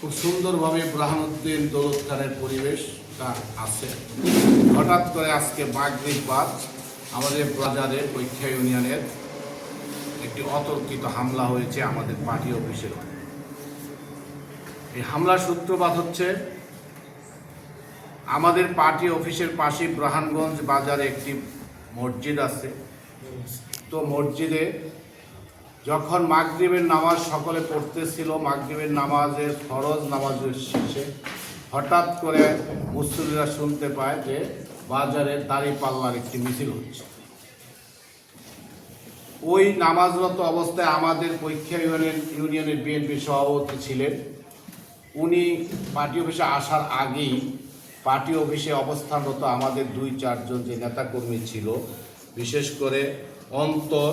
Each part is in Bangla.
খুব সুন্দরভাবে দৌলত খানের পরিবেশটা আছে। হঠাৎ করে আজকে মাগরিব বাদ আমাদের বাজারে পরীক্ষা ইউনিয়নের একটি অতর্কিত হামলা হয়েছে আমাদের পার্টি অফিসের এই হামলার সূত্রপাত হচ্ছে, আমাদের পার্টি অফিসের পাশে ব্রাহ্মণগঞ্জ বাজারে একটি মসজিদ আছে। তো মসজিদে যখন মাগরিবের নামাজ সকলে পড়তেছিল, মাগরিবের নামাজের ফরজ নামাজের শেষে হঠাৎ করে মুসলিরা শুনতে পায় যে বাজারে দাড়ি পাল্লার একটি মিছিল হচ্ছে। ওই নামাজরত অবস্থায় আমাদের পরীক্ষা ইউনিয়নের ইউনিয়নের বিএনপি সভাপতি ছিলেন। উনি পার্টি অফিসে আসার আগেই পার্টি অফিসে অবস্থানরত আমাদের দুই, চারজন যে নেতাকর্মী ছিল, বিশেষ করে অন্তর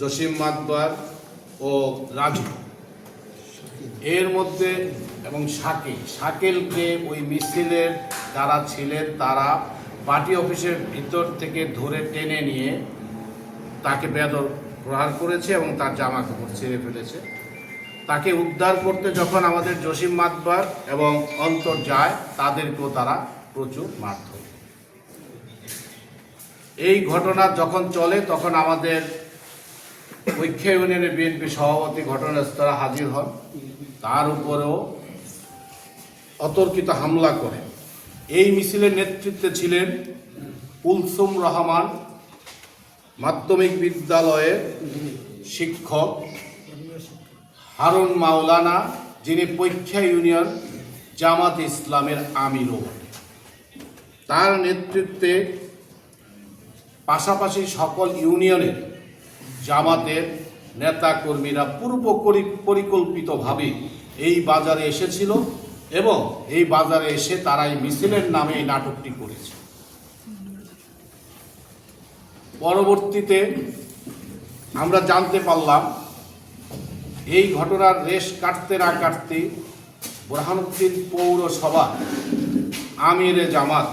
জসিম মাতবার ও রাজু। এর মধ্যে এবং শাকিল। শাকিলকে ওই মিছিলের যারা ছিলেন তারা পার্টি অফিসের ভিতর থেকে ধরে টেনে নিয়ে তাকে বেদর প্রহার করেছে এবং তার জামা কাপড় ছেড়ে ফেলেছে। তাকে উদ্ধার করতে যখন আমাদের জসিম মাতবার এবং অন্তর যায়, তাদেরকেও তারা প্রচুর মারধর এই ঘটনা যখন চলে, তখন আমাদের পরীক্ষা ইউনিয়নের বিএনপি সভাপতি ঘটনাস্থলে হাজির হন তার উপরেও অতর্কিত হামলা করে এই মিছিলের নেতৃত্বে ছিলেন কুলসুম রহমান, মাধ্যমিক বিদ্যালয়ের শিক্ষক হারুন মাওলানা, যিনি পরীক্ষা ইউনিয়ন জামাত ইসলামের আমিরও। তার নেতৃত্বে পাশাপাশি সকল ইউনিয়নের জামাতের নেতা কর্মীরা পূর্ব পরি- পরিকল্পিতভাবে এই বাজারে এসেছিল এবং এই বাজারে এসে তারা এই মিছিলের নামে এই নাটকটি করেছে। পরবর্তীতে আমরা জানতে পারলাম, এই ঘটনার রেশ কাটতে না কাটতে বুরহানুদ্দিন পৌরসভা আমিরে জামাত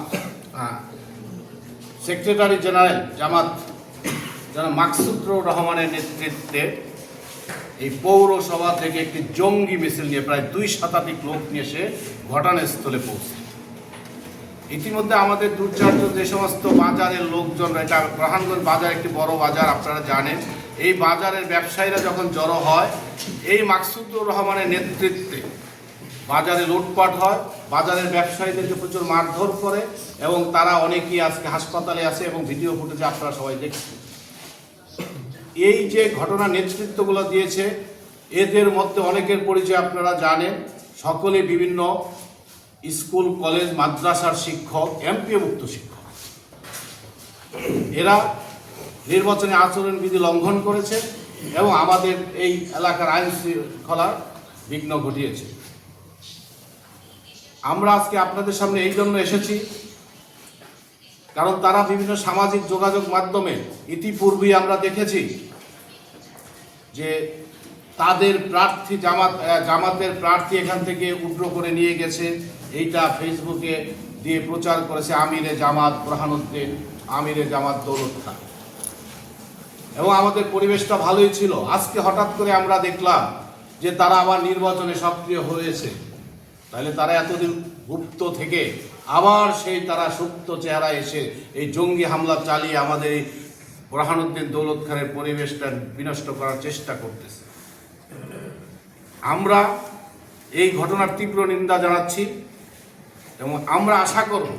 সেক্রেটারি জেনারেল জামাত যারা মাকসুদুর রহমানের নেতৃত্বে এই পৌরসভা থেকে একটি জঙ্গি মিছিল নিয়ে প্রায় দুই শতাধিক লোক নিয়ে এসে ঘটনাস্থলে পৌঁছে। ইতিমধ্যে আমাদের দু চারজন যে সমস্ত বাজারের লোকজন এটা গ্রহানগঞ্জ বাজার একটি বড় বাজার, আপনারা জানেন। এই বাজারের ব্যবসায়ীরা যখন জড়ো হয়, এই মাকসুদুর রহমানের নেতৃত্বে বাজারে লুটপাট হয়, বাজারের ব্যবসায়ীদেরকে প্রচুর মারধর করে, এবং তারা অনেকেই আজকে হাসপাতালে আছে এবং ভিডিও ফুটেজে আপনারা সবাই দেখছেন। এই যে ঘটনা নেতৃত্বগুলো দিয়েছে, এদের মধ্যে অনেকের পরিচয় আপনারা জানেন। সকলে বিভিন্ন স্কুল, কলেজ, মাদ্রাসার শিক্ষক এমপিওভুক্ত শিক্ষক। এরা নির্বাচনে আচরণবিধি লঙ্ঘন করেছে এবং আমাদের এই এলাকার আইন শৃঙ্খলার বিঘ্ন ঘটিয়েছে। আমরা আজকে আপনাদের সামনে এই জন্য এসেছি কারণ তারা বিভিন্ন সামাজিক যোগাযোগ মাধ্যমে ইতিপূর্বেই আমরা দেখেছি যে তাদের প্রার্থী জামাত জামাতের প্রার্থী এখান থেকে উড্র করে নিয়ে গেছে। এইটা ফেসবুকে দিয়ে প্রচার করেছে আমিরে জামাত প্রহানুদ্দিন আমিরে জামাত দৌলত খান। এবং আমাদের পরিবেশটা ভালোই ছিল। আজকে হঠাৎ করে আমরা দেখলাম যে তারা আবার নির্বাচনে সক্রিয় হয়েছে। তাহলে তারা এতদিন গুপ্ত থেকে আবার সেই তারা সুপ্ত চেহারা এসে এই জঙ্গি হামলা চালিয়ে আমাদের এই বুরহানুদ্দিন দৌলত খানের পরিবেশটা বিনষ্ট করার চেষ্টা করতেছে। আমরা এই ঘটনার তীব্র নিন্দা জানাচ্ছি এবং আমরা আশা করব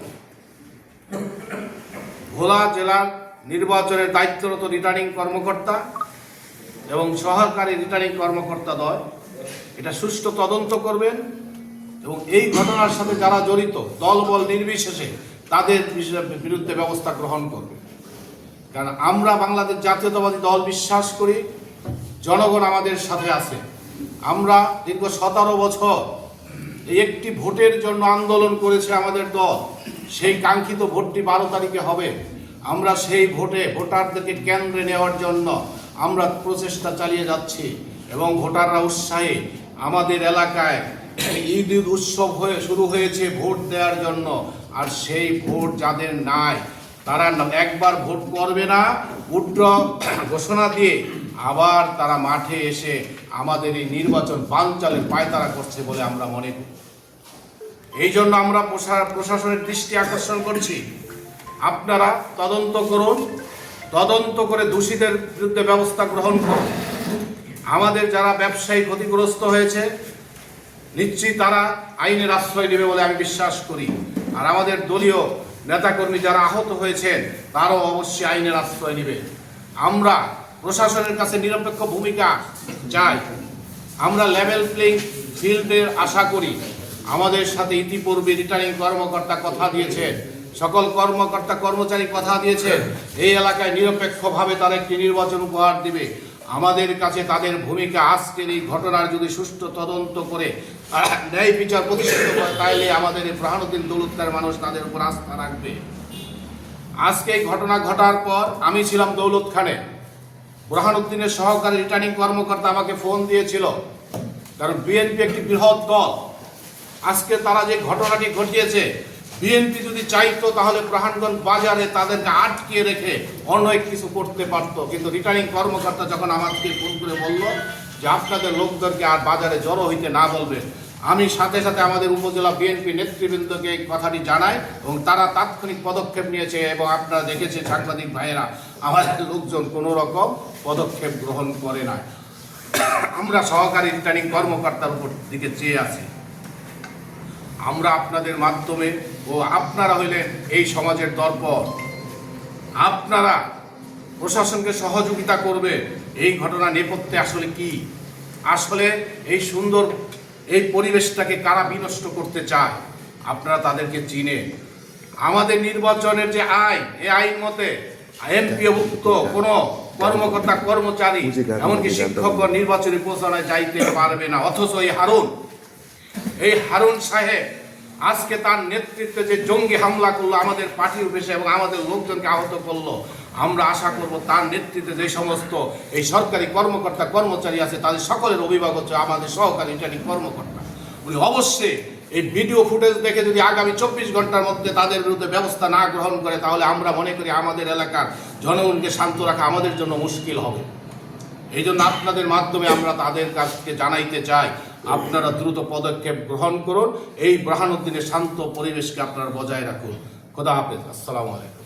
ভোলা জেলার নির্বাচনের দায়িত্বরত রিটার্নিং কর্মকর্তা এবং সহকারী রিটার্নিং কর্মকর্তা দল এটা সুষ্ঠু তদন্ত করবেন। এবং এই ঘটনার সাথে যারা জড়িত, দলবল নির্বিশেষে তাদের বিরুদ্ধে ব্যবস্থা গ্রহণ করবে। কারণ আমরা বাংলাদেশ জাতীয়তাবাদী দল বিশ্বাস করি, জনগণ আমাদের সাথে আছে। আমরা দীর্ঘ সতেরো বছর একটি ভোটের জন্য আন্দোলন করেছে আমাদের দল। সেই কাঙ্ক্ষিত ভোটটি বারো তারিখে হবে। আমরা সেই ভোটে ভোটারদেরকে কেন্দ্রে নেওয়ার জন্য আমরা প্রচেষ্টা চালিয়ে যাচ্ছি এবং ভোটাররা উৎসাহে। আমাদের এলাকায় ঈদ ঈদ উৎসব হয়ে শুরু হয়েছে ভোট দেওয়ার জন্য। আর সেই ভোট যাদের নাই, তারা একবার ভোট করবে না উড্র ঘোষণা দিয়ে আবার তারা মাঠে এসে আমাদের এই নির্বাচন বানচালের পায়তারা করছে বলে আমরা মনে করি। এই জন্য আমরা প্রশা- প্রশাসনের দৃষ্টি আকর্ষণ করছি। আপনারা তদন্ত করুন, তদন্ত করে দোষীদের বিরুদ্ধে ব্যবস্থা গ্রহণ করুন। আমাদের যারা ব্যবসায়ী ক্ষতিগ্রস্ত হয়েছে নিশ্চয়ই তারা আইনের আশ্রয় নেবে বলে আমি বিশ্বাস করি। আর আমাদের দলীয় নেতাকর্মী যারা আহত হয়েছেন, তারাও অবশ্যই আইনের আশ্রয় নেবে। আমরা প্রশাসনের কাছে নিরপেক্ষ ভূমিকা চাই। আমরা লেভেল প্লেইং ফিল্ডের আশা করি। আমাদের সাথে ইতিপূর্বে রিটার্নিং কর্মকর্তা কথা দিয়েছেন। সকল কর্মকর্তা কর্মচারী কথা দিয়েছেন। এই এলাকায় নিরপেক্ষভাবে তারা একটি নির্বাচন উপহার দিবে। আমাদের কাছে তাদের ভূমিকা আজকের এই ঘটনার যদি সুষ্ঠু তদন্ত করে ন্যায় বিচার প্রতিষ্ঠিত করে, তাইলে আমাদের এই প্রাণুদ্দিন দৌলতকার মানুষ তাদের উপর আস্থা রাখবে। আজকে এই ঘটনা ঘটার পর আমি ছিলাম দৌলত খানে বুরহানুদ্দিনের সহকারী রিটার্নিং কর্মকর্তা আমাকে ফোন দিয়েছিল, কারণ বিএনপি একটি বৃহৎ দল। আজকে তারা যে ঘটনাটি ঘটিয়েছে বিএনপি যদি চাইতো তাহলে ব্রাহ্মণগঞ্জ বাজারে তাদেরকে আটকিয়ে রেখে অনেক কিছু করতে পারতো। কিন্তু রিটার্নিং কর্মকর্তা যখন আমাকে ফোন করে বলল যে আপনাদের লোকদেরকে আর বাজারে জড়ো হইতে না বলবেন আমি সাথে সাথে আমাদের উপজেলা বিএনপি নেতৃবৃন্দকে এই কথাটি জানাই এবং তারা তাৎক্ষণিক পদক্ষেপ নিয়েছে এবং আপনারা দেখেছেন সাংবাদিক ভাইয়েরা, আমাদের লোকজন কোনো রকম পদক্ষেপ গ্রহণ করে না আমরা সহকারী রিটার্নিং কর্মকর্তার উপর দিকে চেয়ে আছি। আমরা আপনাদের মাধ্যমে ও আপনারা হইলেন এই সমাজের দর্পণ। আপনারা প্রশাসনকে সহযোগিতা করবে এই ঘটনা নেপথ্যে আসলে কি? আসলে এই সুন্দর এই পরিবেশটাকে কারা বিনষ্ট করতে চায় আপনারা তাদেরকে চিনে। আমাদের নির্বাচনের যে আইন এই আইন মতে এমপিভুক্ত কোনো কর্মকর্তা কর্মচারী এমনকি শিক্ষকগণ নির্বাচনী প্রচারণায় যাইতে পারবে না অথচ এই হারুন এই হারুন সাহেব, আজকে তার নেতৃত্বে যে জঙ্গি হামলা করল আমাদের পার্টির অফিসে এবং আমাদের লোকজনকে আহত করল, আমরা আশা করব তার নেতৃত্বে যে সমস্ত এই সরকারি কর্মকর্তা, কর্মচারী আছে, তাদের সকলের অভিভাবক হচ্ছে আমাদের সহকারী রিটার্নিং কর্মকর্তা। উনি অবশ্যই এই ভিডিও ফুটেজ দেখে যদি আগামী চব্বিশ ঘণ্টার মধ্যে তাদের বিরুদ্ধে ব্যবস্থা না গ্রহণ করে, তাহলে আমরা মনে করি আমাদের এলাকার জনগণকে শান্ত রাখা আমাদের জন্য মুশকিল হবে। এই জন্য আপনাদের মাধ্যমে আমরা তাদের কাছকে জানাইতে চাই আপনারা দ্রুত পদক্ষেপ গ্রহণ করুন। এই ব্রাহানুদ্দিনের শান্ত পরিবেশকে আপনারা বজায় রাখুন। খোদা হাফেজ। আসসালামু আলাইকুম।